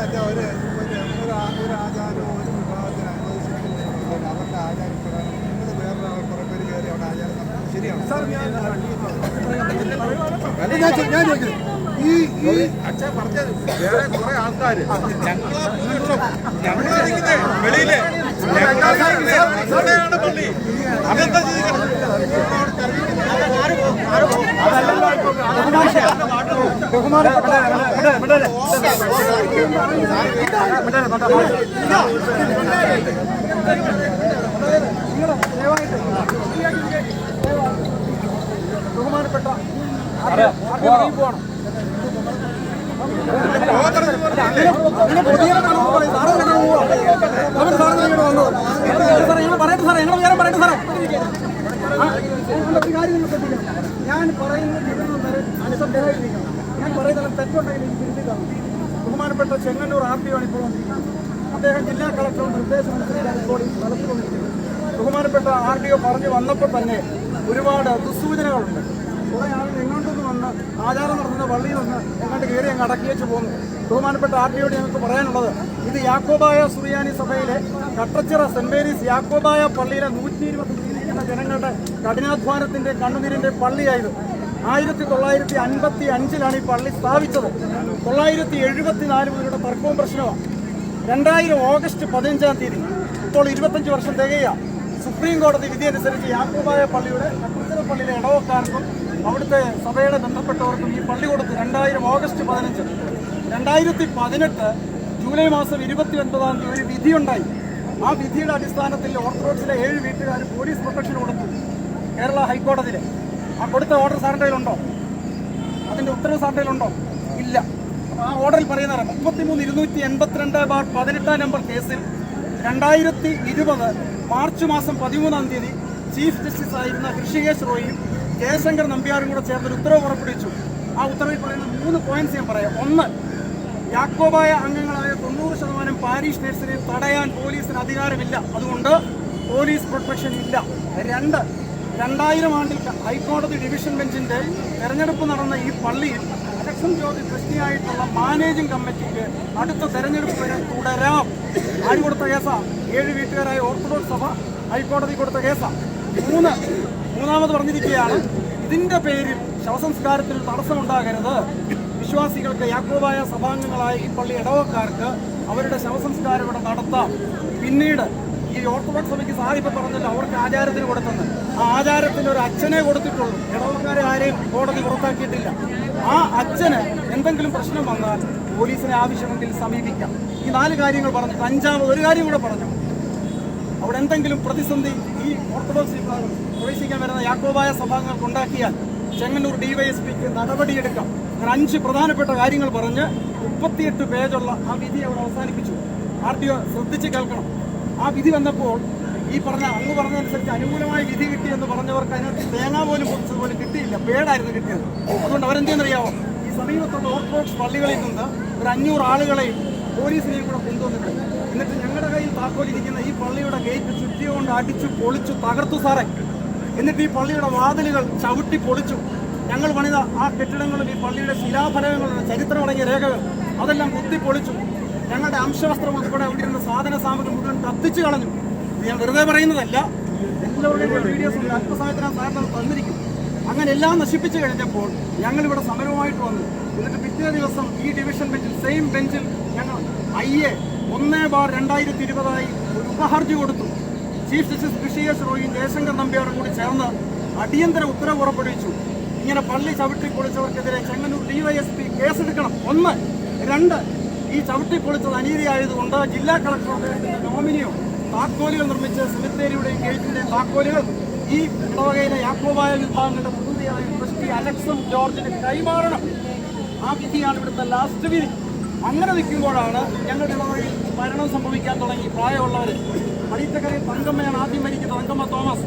വെച്ചാൽ ഒരു ഒരു ഒരു ഒരു ആചാരവും ഒരു വിഭാഗത്തിന് അനുവദിച്ചിട്ടില്ല. അവരുടെ ആചാരപ്രകാരം നിങ്ങൾ വേറെ കുറേ പേര് കയറി അവിടെ ആചാരം നടത്തുന്നത് ശരിയാണ്. സാർ ഞാൻ ഈ ഈ അച്ഛൻ പറഞ്ഞത് വേറെ കുറേ ആൾക്കാർ ഞങ്ങളെ വെളിയിലെ. വെളിയിലെ ഞങ്ങളാണ് പള്ളി അതെന്താ ബഹുമാനപ്പെട്ട ആദ്യം ഇറങ്ങി പോകണം അങ്ങനെ പൊതുജനമാണെന്ന് പറയും. സാറ് ഇങ്ങനെ പോവാ. അവൻ സാറിന് ഇങ്ങോട്ട് വന്നത്. സാറേ, ഞങ്ങൾ പറയട്ടെ സാറേ, ഞങ്ങൾ വിവരം പറയട്ടെ സാറേ. ഞാൻ പറയുന്നത് അനുസരണമായിരിക്കണം ഞാൻ പറയുന്നത് തെറ്റുണ്ടെങ്കിൽ എനിക്ക് തിരുത്തിക്കണം ബഹുമാനപ്പെട്ട ചെങ്ങന്നൂർ ആർ ടി ആണ് ഇപ്പോൾ വന്നിരിക്കുന്നത്. അദ്ദേഹം ജില്ലാ കളക്ടറുടെ നിർദ്ദേശം അനുസരിച്ചാണ് ഇപ്പോൾ വന്നിരിക്കുന്നത്. ബഹുമാനപ്പെട്ട ആർ ഡി ഒ പറഞ്ഞു വന്നപ്പോൾ തന്നെ ഒരുപാട് ദുസ്സൂചനകളുണ്ട്. കുറെ ആളുകൾ എങ്ങോട്ടൊന്ന് വന്ന് ആചാരം നടത്തുന്ന പള്ളിയിൽ നിന്ന് എങ്ങോട്ട് കയറി അങ്ങ് അടക്കി വെച്ച് പോകുന്നു. ബഹുമാനപ്പെട്ട ആർ ഡിയോട് ഞങ്ങൾക്ക് പറയാനുള്ളത് ഇത് യാക്കോബായ സുറിയാനി സഭയിലെ കട്ടച്ചിറ സെന്റ് മേരീസ് യാക്കോബായ പള്ളിയിലെ നൂറ്റി ഇരുപത്തി ജനങ്ങളുടെ കഠിനാധ്വാനത്തിന്റെ കണ്ണുനീരിന്റെ പള്ളിയായത്. ആയിരത്തി തൊള്ളായിരത്തി അൻപത്തി അഞ്ചിലാണ് ഈ പള്ളി സ്ഥാപിച്ചത്. തൊള്ളായിരത്തി എഴുപത്തി നാല് മുതലുള്ള തർക്കവും പ്രശ്നമാണ് രണ്ടായിരം ഓഗസ്റ്റ് പതിനഞ്ചാം തീയതി ഇപ്പോൾ ഇരുപത്തഞ്ച് വർഷം തികയ സുപ്രീം കോടതി വിധി അനുസരിച്ച് യാക്കോബായ പള്ളിയുടെ കൃത്യ പള്ളിയിലെ ഇടവക്കാർക്കും അവിടുത്തെ സഭയുടെ ബന്ധപ്പെട്ടവർക്കും ഈ പള്ളി കൊടുത്ത് രണ്ടായിരം ഓഗസ്റ്റ് പതിനഞ്ച് രണ്ടായിരത്തി പതിനെട്ട് ജൂലൈ മാസം ഇരുപത്തി ഒൻപതാം തീയതി ഒരു വിധിയുണ്ടായി. ആ വിധിയുടെ അടിസ്ഥാനത്തിൽ ഓർത്തഡോക്സിലെ ഏഴ് വീട്ടുകാർ പോലീസ് പ്രൊട്ടക്ഷൻ കൊടുത്തു കേരള ഹൈക്കോടതിയിൽ ആ കൊടുത്ത ഓർഡർ സാറിന്റെ കയ്യിലുണ്ടോ? അതിന്റെ ഉത്തരവ് സാറിന്റെ കയ്യിലുണ്ടോ? ഇല്ല. അപ്പോൾ ആ ഓർഡറിൽ പറയുന്നത് മുപ്പത്തിമൂന്ന് ഇരുന്നൂറ്റി എൺപത്തിരണ്ട് ബാർ പതിനെട്ടാം നമ്പർ കേസിൽ രണ്ടായിരത്തി ഇരുപത് മാർച്ച് മാസം പതിമൂന്നാം തീയതി ചീഫ് ജസ്റ്റിസ് ആയിരുന്ന ഋഷികേശ് റോയിയും ജയശങ്കർ നമ്പ്യാരും കൂടെ ചേർന്നൊരു ഉത്തരവ് പുറപ്പെടുവിച്ചു. ആ ഉത്തരവിൽ പറയുന്ന മൂന്ന് പോയിന്റ്സ് ഞാൻ പറയാം. ഒന്ന് യാക്കോബായ അംഗങ്ങളായ തൊണ്ണൂറ് ശതമാനം പാരീഷ് നേഴ്സിനെ തടയാൻ പോലീസിന് അധികാരമില്ല. അതുകൊണ്ട് പോലീസ് പ്രൊട്ടക്ഷൻ ഇല്ല. രണ്ട് രണ്ടായിരം ആണ്ടിൽ ഹൈക്കോടതി ഡിവിഷൻ ബെഞ്ചിന്റെ തെരഞ്ഞെടുപ്പ് നടന്ന ഈ പള്ളിയിൽ അലക്ഷൻ ജോർജ് ട്രസ്റ്റിയായിട്ടുള്ള മാനേജിംഗ് കമ്മിറ്റിക്ക് അടുത്ത തെരഞ്ഞെടുപ്പ് വരെ തുടരാം. ആര് കൊടുത്ത കേസാണ് ഏഴ് വീട്ടുകാരായ ഓർത്തഡോക്സ് സഭ ഹൈക്കോടതി കൊടുത്ത കേസാണ് മൂന്ന് മൂന്നാമത് പറഞ്ഞിരിക്കുകയാണ് ഇതിന്റെ പേരിൽ ശവസംസ്കാരത്തിൽ തടസ്സമുണ്ടാകരുത്. വിശ്വാസികൾക്ക് യാക്കോബായ സഭാംഗങ്ങളായ ഈ പള്ളി ഇടവക്കാർക്ക് അവരുടെ ശവസംസ്കാരം ഇവിടെ നടത്താം. പിന്നീട് ഈ ഓർത്തഡോക്സ് സഭയ്ക്ക് സാഹിബ് പറഞ്ഞല്ലോ അവർക്ക് ആചാരത്തിന് കൊടുത്തത് ആ ആചാരത്തിന് ഒരു അച്ഛനെ കൊടുത്തിട്ടുള്ളൂ. ഇടവക്കാരെ ആരെയും കോടതി പുറത്താക്കിയിട്ടില്ല. ആ അച്ഛന് എന്തെങ്കിലും പ്രശ്നം വന്നാൽ പോലീസിനെ ആവശ്യമെങ്കിൽ സമീപിക്കാം. ഈ നാല് കാര്യങ്ങൾ പറഞ്ഞു. അഞ്ചാമത് ഒരു കാര്യം കൂടെ പറഞ്ഞു. അവിടെ എന്തെങ്കിലും പ്രതിസന്ധി ഈ ഓർത്തഡോക്സ് വിഭാഗം പ്രവേശിക്കാൻ വരുന്ന യാക്കോബായ സഭാംഗങ്ങൾക്ക് ഉണ്ടാക്കിയാൽ ചെങ്ങന്നൂർ ഡിവൈഎസ്പിക്ക് നടപടിയെടുക്കാം. അങ്ങനെ അഞ്ച് പ്രധാനപ്പെട്ട കാര്യങ്ങൾ പറഞ്ഞ് മുപ്പത്തിയെട്ട് പേജുള്ള ആ വിധി അവിടെ അവസാനിപ്പിച്ചു. ആർ ഡി ഒ ശ്രദ്ധിച്ച് കേൾക്കണം. ആ വിധി വന്നപ്പോൾ ഈ പറഞ്ഞ അങ്ങ് പറഞ്ഞതനുസരിച്ച് അനുകൂലമായ വിധി കിട്ടി എന്ന് പറഞ്ഞവർക്ക് അതിനകത്ത് തേങ്ങ പോലും പൊടിച്ചത് പോലും കിട്ടിയില്ല. പേടായിരുന്നു കിട്ടിയത്. അതുകൊണ്ട് അവരെന്തെന്നറിയാമോ ഈ സമീപത്തുള്ള ഓർത്തഡോക്സ് പള്ളികളിൽ നിന്ന് ഒരു അഞ്ഞൂറ് ആളുകളെയും പോലീസിനെയും കൂടെ കൊണ്ടുവന്നിട്ടുണ്ട്. എന്നിട്ട് ഞങ്ങളുടെ കയ്യിൽ താക്കോലിരിക്കുന്ന ഈ പള്ളിയുടെ ഗേറ്റ് ചുറ്റിയോണ്ട് അടിച്ചു പൊളിച്ചു തകർത്തു സാറേ. എന്നിട്ട് ഈ പള്ളിയുടെ വാതിലുകൾ ചവിട്ടി പൊളിച്ചു. ഞങ്ങൾ പണിത ആ കെട്ടിടങ്ങളും ഈ പള്ളിയുടെ ശിലാഫലകങ്ങളുടെ ചരിത്രമടങ്ങിയ രേഖകൾ അതെല്ലാം കുത്തി പൊളിച്ചു. ഞങ്ങളുടെ അംശവസ്ത്രം ഉൾപ്പെടെ അവിടെ ഇരുന്ന സാധന സാമഗ്രി മുഴുവൻ കത്തിച്ചു കളഞ്ഞു. ഞാൻ വെറുതെ പറയുന്നതല്ല. എല്ലാവരുടെയും വീഡിയോസ് അല്പസമയത്തിനാണ് സാധനം തന്നിരിക്കും. അങ്ങനെ എല്ലാം നശിപ്പിച്ചു കഴിഞ്ഞപ്പോൾ ഞങ്ങൾ ഇവിടെ സമരവുമായിട്ട് വന്നു. എന്നിട്ട് പിറ്റേ ദിവസം ഈ ഡിവിഷൻ ബെഞ്ചിൽ സെയിം ബെഞ്ചിൽ ഞങ്ങൾ ഐ എ ഒന്ന് ബാർ രണ്ടായിരത്തി ഇരുപതായി ഒരു ഉപഹർജി കൊടുത്തു. ചീഫ് ജസ്റ്റിസ് ഋഷികേശ് റോയും ജയശങ്കർ നമ്പ്യാറും കൂടി ചേർന്ന് അടിയന്തര ഉത്തരവ് പുറപ്പെടുവിച്ചു. ഇങ്ങനെ പള്ളി ചവിട്ടി പൊളിച്ചവർക്കെതിരെ ചെങ്ങന്നൂർ ഡിവൈഎസ്പി കേസെടുക്കണം. ഒന്ന്. രണ്ട്. ഈ ചവിട്ടി പൊളിച്ചത് അനീതിയായതുകൊണ്ട് ജില്ലാ കളക്ടറുടെ നോമിനിയോ താക്കോലുകൾ നിർമ്മിച്ച സെമിത്തേരിയുടെയും ഗേറ്റിന്റെയും താക്കോലുകൾ ഈ ഇടവകയിലെ യാക്കോബായ വിഭാഗങ്ങളുടെ പ്രതിനിധിയായ ട്രസ്റ്റി അലക്സും ജോർജിന് കൈമാറണം. ആ വിധിയാണ് ഇവിടുത്തെ ലാസ്റ്റ് വിധി. അങ്ങനെ നിൽക്കുമ്പോഴാണ് ഞങ്ങളുടെ ഇടവകയിൽ മരണം സംഭവിക്കാൻ തുടങ്ങി. പ്രായമുള്ളവർ അടിത്തക്കരയിൽ തങ്കമ്മയാണ് ആദ്യം മരിക്കുന്നത് തങ്കമ്മ തോമസ്.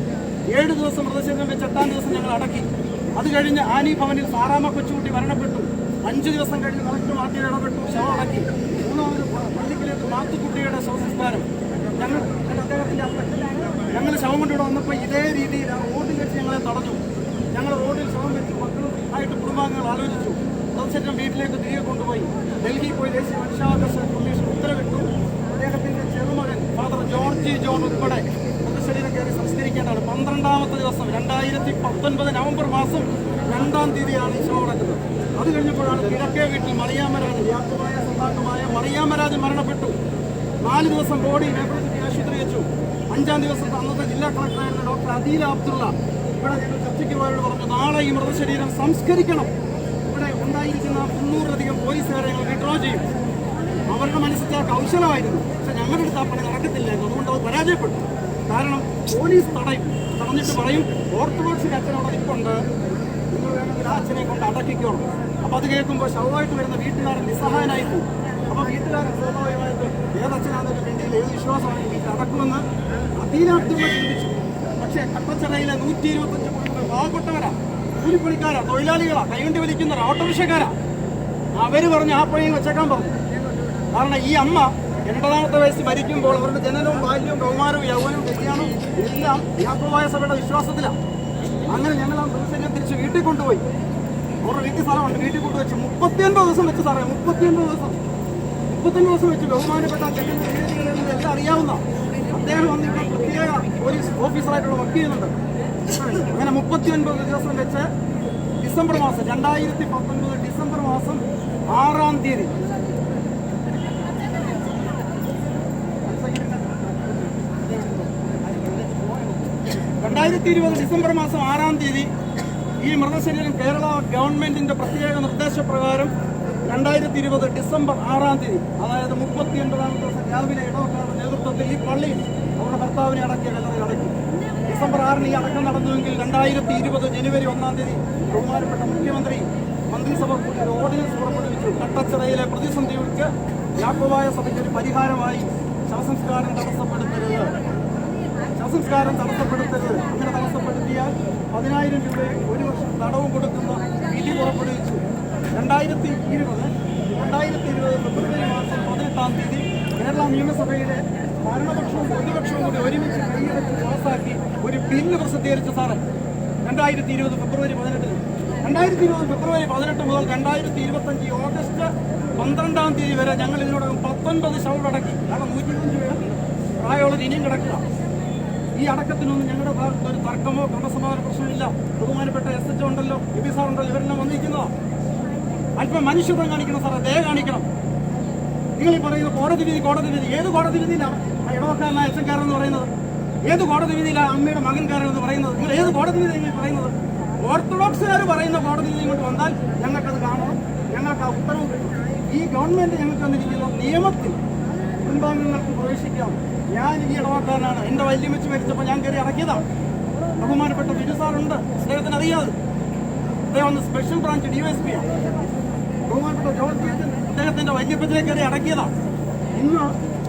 ഏഴ് ദിവസം മൃതശരീരം വെച്ച് എട്ടാം ദിവസം ഞങ്ങൾ അടക്കി. അത് കഴിഞ്ഞ് ആനി ഭവനിൽ സാറാമ കൊച്ചുകുട്ടി മരണപ്പെട്ടു. അഞ്ച് ദിവസം കഴിഞ്ഞ് കളക്ടർ ആദ്യം ഇടപെട്ടു. ശവമടക്കി മൂന്നാമത് പള്ളിക്കലേക്ക് മാത്തുക്കുട്ടിയുടെ സ്വസംസ്കാരം ഞങ്ങൾ അദ്ദേഹത്തിന്റെ ഞങ്ങൾ ശവം കൊണ്ടിവിടെ വന്നപ്പോൾ ഇതേ രീതിയിൽ ആ റോഡിൽ വെച്ച് ഞങ്ങളെ തടഞ്ഞു. ഞങ്ങൾ റോഡിൽ ശവം വെച്ച് മക്കളും ആയിട്ട് കുടുംബാംഗങ്ങൾ ആലോചിച്ചു. തത്സരം വീട്ടിലേക്ക് തിരികെ കൊണ്ടുപോയി. ഡൽഹി പോയി ദേശീയ മനുഷ്യാവകാശ കമ്മീഷൻ ഉത്തരവിട്ടു. അദ്ദേഹത്തിന്റെ ചെറുമകൻ ഫാദർ ജോർജ് ജോൺ ഉൾപ്പെടെ കയറി സംസ്കരിക്കേണ്ടതാണ്. പന്ത്രണ്ടാമത്തെ ദിവസം രണ്ടായിരത്തി പത്തൊൻപത് നവംബർ മാസം രണ്ടാം തീയതിയാണ് ഈ ശവം നടക്കുന്നത്. അത് കഴിഞ്ഞപ്പോഴാണ് കിഴക്കേ വീട്ടിൽ മറിയാമരാജൻ വ്യാപകമായ സന്താക്കമായ മറിയാമരാജൻ മരണപ്പെട്ടു. നാല് ദിവസം ബോഡി മേപ്പുറത്തി ആശുപത്രി വെച്ചു. അഞ്ചാം ദിവസം അന്നത്തെ ജില്ലാ കളക്ടറായിരുന്ന ഡോക്ടർ അദീല അബ്ദുള്ള ഇവിടെ ഞങ്ങൾ ചർച്ചയ്ക്ക് പോയവരോട് പറഞ്ഞു നാളെ ഈ മൃതശരീരം സംസ്കരിക്കണം. ഇവിടെ ഉണ്ടായിരിക്കുന്ന മുന്നൂറിലധികം പോലീസുകാരെ ഞങ്ങൾ വിഡ്രോ ചെയ്യും. അവരുടെ മനസ്സിൽ ആ കൗശലമായിരുന്നു. പക്ഷെ ഞങ്ങളുടെ അടുത്ത് ആ പണി നടക്കത്തില്ലായിരുന്നു. അതുകൊണ്ട് അത് പരാജയപ്പെട്ടു. കാരണം പോലീസ് തടയും തടഞ്ഞിട്ട് പറയും ഓർത്തഡോക്സ് അച്ഛനോട് നിൽപ്പുണ്ട് നിങ്ങൾ വേണമെങ്കിൽ ആ അച്ഛനെ കൊണ്ട് അടക്കിക്കോളൂ. അപ്പൊ അത് കേൾക്കുമ്പോൾ ശവമായിട്ട് വരുന്ന വീട്ടുകാരൻ നിസ്സഹായനായി പോകും. അപ്പൊ വീട്ടുകാരൻ സ്വാഭാവികമായിട്ട് ഏതച്ഛനാണെന്നൊരു വേണ്ടിയിൽ ഏത് വിശ്വാസമാണ് വീട്ടിൽ അടക്കുമെന്ന് അതീനാർത്ഥ്യമായി ചിന്തിച്ചു. പക്ഷേ കട്ടച്ചിറയിലെ നൂറ്റി ഇരുപത്തഞ്ച് കുടുംബങ്ങൾ പാവപ്പെട്ടവരാ. കൂലിപ്പണിക്കാരാ തൊഴിലാളികളാ കൈവണ്ടി വലിക്കുന്നവരാ ഓട്ടോറിക്ഷക്കാരാ. അവർ പറഞ്ഞ് ആ പണിയും വെച്ചേക്കാൻ പറഞ്ഞു. കാരണം ഈ അമ്മ എൺപതാമത്തെ വയസ്സ് മരിക്കുമ്പോൾ അവരുടെ ജനനവും ബാല്യവും കൗമാരവും യൗവനവും കല്യാണവും എല്ലാം യാക്കോവായ സഭയുടെ വിശ്വാസത്തിലാണ്. അങ്ങനെ ഞങ്ങൾ ആ ദിവസം തിരിച്ച് വീട്ടിൽ കൊണ്ടുപോയി. അവരുടെ വീട്ടിൽ സ്ഥലമുണ്ട്. വീട്ടിൽ കൊണ്ടുവച്ച് മുപ്പത്തിയൊൻപത് ദിവസം വെച്ച് സാറേ മുപ്പത്തിയൊൻപത് ദിവസം. മുപ്പത്തൊൻപത് ദിവസം വെച്ച് ബഹുമാനപ്പെട്ട എല്ലാം അറിയാവുന്ന അദ്ദേഹം വന്ന് പ്രത്യേക പോലീസ് ഓഫീസറായിട്ടുള്ള വർക്ക് ചെയ്യുന്നുണ്ട്. അങ്ങനെ മുപ്പത്തിയൊൻപത് ദിവസം വെച്ച് ഡിസംബർ മാസം രണ്ടായിരത്തി പത്തൊൻപത് ഡിസംബർ മാസം ആറാം തീയതി രണ്ടായിരത്തി ഇരുപത് ഡിസംബർ മാസം ആറാം തീയതി ഈ മൃതശരീരം കേരള ഗവൺമെന്റിന്റെ പ്രത്യേക നിർദ്ദേശപ്രകാരം രണ്ടായിരത്തി ഇരുപത് ഡിസംബർ ആറാം തീയതി അതായത് മുപ്പത്തി ഒൻപതാം ദിവസം രാവിലെ ഇടവക്കാരുടെ നേതൃത്വത്തിൽ ഈ പള്ളി അവരുടെ ഭർത്താവിനെ അടക്കിയ കല്ലറയിൽ അടക്കി ഡിസംബർ ആറിന് ഈ അടക്കം നടന്നുവെങ്കിൽ രണ്ടായിരത്തി ഇരുപത് ജനുവരി ഒന്നാം തീയതി ബഹുമാനപ്പെട്ട മുഖ്യമന്ത്രി മന്ത്രിസഭ ഒരു ഓർഡിനൻസ് പുറപ്പെടുവിച്ചു. കട്ടച്ചിറയിലെ പ്രതിസന്ധികൾക്ക് വ്യാപകമായ സഭയ്ക്ക് ഒരു പരിഹാരമായി ശവസംസ്കാരം തടസ്സപ്പെടുത്തരുത്. ശവസംസ്കാരം തടസ്സപ്പെടുത്തരുത്. അങ്ങനെ തടസ്സപ്പെടുത്തിയാൽ പതിനായിരം രൂപ ഒരു വർഷം തടവും കൊടുക്കുന്ന വിധി പുറപ്പെടുവിച്ചു. രണ്ടായിരത്തി ഇരുപത് രണ്ടായിരത്തി ഇരുപത് ഫെബ്രുവരി മാസം പതിനെട്ടാം തീയതി കേരള നിയമസഭയിലെ ഭരണപക്ഷവും പ്രതിപക്ഷവും കൂടി ഒരുമിച്ച് കൈയെടുത്ത് പാസാക്കി ഒരു ബില്ല് പ്രസിദ്ധീകരിച്ച സാറ്. രണ്ടായിരത്തി ഇരുപത് ഫെബ്രുവരി പതിനെട്ടിന്. രണ്ടായിരത്തി ഇരുപത് ഫെബ്രുവരി പതിനെട്ട് മുതൽ രണ്ടായിരത്തി ഇരുപത്തഞ്ച് ഓഗസ്റ്റ് പന്ത്രണ്ടാം തീയതി വരെ ഞങ്ങൾ ഇതിനോടകം പത്തൊൻപത് ശവം കാരണം അഞ്ച് പേർ പ്രായമുള്ളത് ഇനിയും കിടക്കുക. ഈ അടക്കത്തിനൊന്നും ഞങ്ങളുടെ ഭാഗത്ത് ഒരു തർക്കമോ ക്രമസമാധാന പ്രശ്നമില്ല. ബഹുമാനപ്പെട്ട എസ് എച്ച് ഉണ്ടല്ലോ എ പി സാർ ഉണ്ടല്ലോ ഇവരെല്ലാം വന്നിരിക്കുന്നതോ അല്പം മനുഷ്യത്വം കാണിക്കണം സാറേ ദയ കാണിക്കണം. നിങ്ങൾ ഈ പറയുന്ന കോടതി വിധി കോടതി വിധി ഏത് കോടതി വിധിയിലാണ്? ഇടവക്കാരനായ എച്ചക്കാരൻ എന്ന് പറയുന്നത്. ഏത് കോടതി വിധിയിലാണ് അമ്മയുടെ മകൻകാരൻ എന്ന് പറയുന്നത്? നിങ്ങൾ ഏത് കോടതി വിധി നിങ്ങൾ പറയുന്നത്? ഓർത്തഡോക്സുകാർ പറയുന്ന കോടതി വിധി ഇങ്ങോട്ട് വന്നാൽ ഞങ്ങൾക്കത് കാണണം. ഞങ്ങൾക്ക് ആ ഉത്തരവ് കിട്ടണം. ഈ ഗവൺമെന്റ് ഞങ്ങൾക്ക് തന്നിരിക്കുന്ന നിയമത്തിൽ കുടുംബാംഗങ്ങൾക്ക് പ്രവേശിക്കാം. ഞാൻ ഈ ഇടപാട്ടുകാരനാണ് എന്റെ വല്യമ്മച്ച് മരിച്ചപ്പോൾ ഞാൻ കയറി ഇറക്കിയതാണ് ബഹുമാനപ്പെട്ട ബിജു സാറുണ്ട്. അദ്ദേഹത്തിന് അറിയാതെ. അദ്ദേഹം ഒന്ന് special branch D S P ആണ് ബഹുമാനപ്പെട്ട ജോൺ അദ്ദേഹത്തിന്റെ വല്യപ്പത്തിലേക്ക് കയറി അടക്കിയതാണ് ഇന്ന്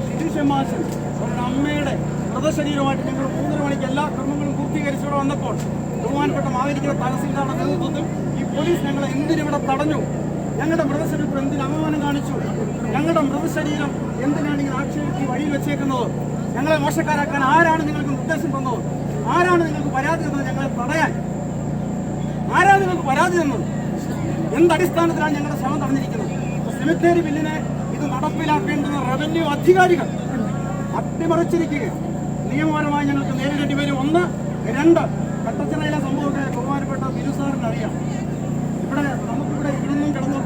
ശിരീഷ് മാഷൻ അവരുടെ അമ്മയുടെ മൃതശരീരമായിട്ട് ഞങ്ങൾ മൂന്നര മണിക്ക് എല്ലാ കർമ്മങ്ങളും പൂർത്തീകരിച്ചിവിടെ വന്നപ്പോൾ ബഹുമാനപ്പെട്ട മാവേലിക്കുന്ന തഹസീൽദാരുടെ നേതൃത്വത്തിൽ ഈ പോലീസ് ഞങ്ങളെ എന്തിനിവിടെ തടഞ്ഞു? ഞങ്ങളുടെ മൃതശരീരത്തിൽ എന്തിന് അപമാനം കാണിച്ചു? ഞങ്ങളുടെ മൃതശരീരം എന്തിനാണ് ഇങ്ങനെ ആക്ഷേപിച്ച് വഴിയിൽ വെച്ചേക്കുന്നത്? ഞങ്ങളെ മോശക്കാരാക്കാൻ ആരാണ് നിങ്ങൾക്ക് നിർദ്ദേശം തന്നത്? ആരാണ് നിങ്ങൾക്ക് പരാതി തന്നത് ഞങ്ങളെ തടയാൻ? ആരാണ് നിങ്ങൾക്ക് പരാതി തന്നത്? എന്തടിസ്ഥാനത്തിലാണ് ഞങ്ങളുടെ ശ്രമം തടഞ്ഞിരിക്കുന്നത് സെമിത്തേരി ബില്ലിനെ ഇത് നടപ്പിലാക്കേണ്ടുന്ന റവന്യൂ അധികാരികൾ അട്ടിമറിച്ചിരിക്കുകയാണ്. നിയമപരമായി ഞങ്ങൾക്ക് നേരിടേണ്ടി വരും. ഒന്ന് രണ്ട് കട്ടച്ചിറയിലെ സംഭവത്തെ ബഹുമാനപ്പെട്ട ബിരുസാറിന് അറിയാം. ഇവിടെ നമുക്കിവിടെ ഇവിടെ നിന്നും കിടന്നു